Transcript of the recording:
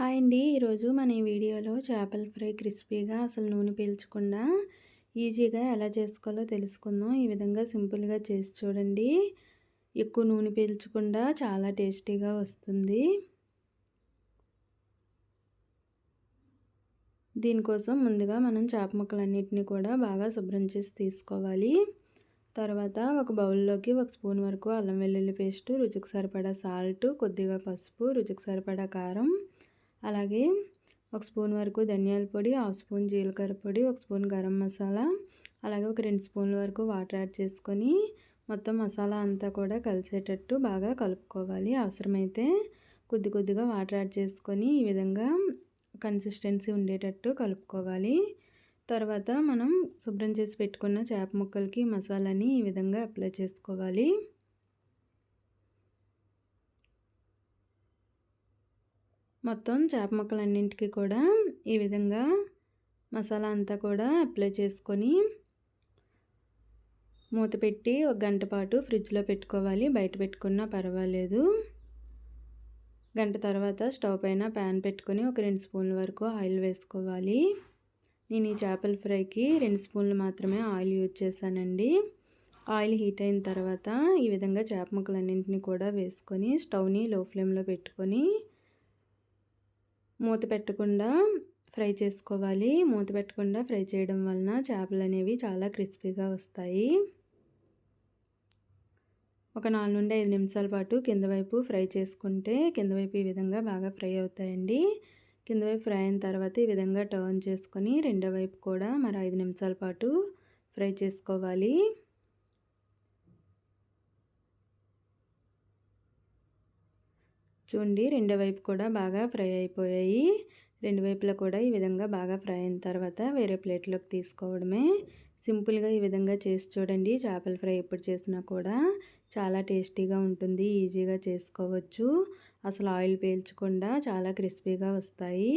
Hi అండి. ఈరోజు మన ఈ వీడియోలో చేపల ఫ్రై క్రిస్పీగా అసలు నూనె పీల్చకుండా ఈజీగా ఎలా చేసుకోవాలో తెలుసుకుందాం. ఈ విధంగా సింపుల్గా చేసి చూడండి. ఎక్కువ నూనె పీల్చకుండా చాలా టేస్టీగా వస్తుంది. దీనికోసం ముందుగా మనం చేప ముక్కలన్నింటినీ కూడా బాగా శుభ్రం చేసి తీసుకోవాలి. తర్వాత ఒక బౌల్లోకి ఒక స్పూన్ వరకు అల్లం వెల్లుల్లి పేస్టు రుచికి సరిపడా సాల్ట్ కొద్దిగా పసుపు రుచికి సరిపడా కారం అలాగే ఒక స్పూన్ వరకు ధనియాల పొడి హాఫ్ స్పూన్ జీలకర్ర పొడి ఒక స్పూన్ గరం మసాలా అలాగే ఒక రెండు స్పూన్ల వరకు వాటర్ యాడ్ చేసుకొని మొత్తం మసాలా అంతా కూడా కలిసేటట్టు బాగా కలుపుకోవాలి. అవసరమైతే కొద్ది కొద్దిగా వాటర్ యాడ్ చేసుకొని ఈ విధంగా కన్సిస్టెన్సీ ఉండేటట్టు కలుపుకోవాలి. తర్వాత మనం శుభ్రం చేసి పెట్టుకున్న చేప ముక్కలకి మసాలాని ఈ విధంగా అప్లై చేసుకోవాలి. మొత్తం చేప ముక్కలన్నింటికి కూడా ఈ విధంగా మసాలా అంతా కూడా అప్లై చేసుకొని మూత పెట్టి ఒక గంట పాటు ఫ్రిడ్జ్లో పెట్టుకోవాలి. బయట పెట్టుకున్నా పర్వాలేదు. గంట తర్వాత స్టవ్ పైన ప్యాన్ పెట్టుకొని ఒక రెండు స్పూన్ల వరకు ఆయిల్ వేసుకోవాలి. నేను ఈ చేపల ఫ్రైకి రెండు స్పూన్లు మాత్రమే ఆయిల్ యూజ్ చేశానండి. ఆయిల్ హీట్ అయిన తర్వాత ఈ విధంగా చేప ముక్కలన్నింటినీ కూడా వేసుకొని స్టవ్ని లో ఫ్లేమ్లో పెట్టుకొని మూత పెట్టకుండా ఫ్రై చేసుకోవాలి. మూత పెట్టకుండా ఫ్రై చేయడం వలన చేపలు అనేవి చాలా క్రిస్పీగా వస్తాయి. ఒక నాలుగు నుండి ఐదు నిమిషాల పాటు కింద వైపు ఫ్రై చేసుకుంటే కింద వైపు ఈ విధంగా బాగా ఫ్రై అవుతాయండి. కింద వైపు ఫ్రై అయిన తర్వాత ఈ విధంగా టర్న్ చేసుకొని రెండో వైపు కూడా మరి ఐదు నిమిషాల పాటు ఫ్రై చేసుకోవాలి. చూడండి రెండో వైపు కూడా బాగా ఫ్రై అయిపోయాయి. రెండు వైపులా కూడా ఈ విధంగా బాగా ఫ్రై అయిన తర్వాత వేరే ప్లేట్లోకి తీసుకోవడమే. సింపుల్గా ఈ విధంగా చేసి చూడండి. చేపల ఫ్రై ఎప్పుడు చేసినా కూడా చాలా టేస్టీగా ఉంటుంది. ఈజీగా చేసుకోవచ్చు. అసలు ఆయిల్ పీల్చకుండా చాలా క్రిస్పీగా వస్తాయి.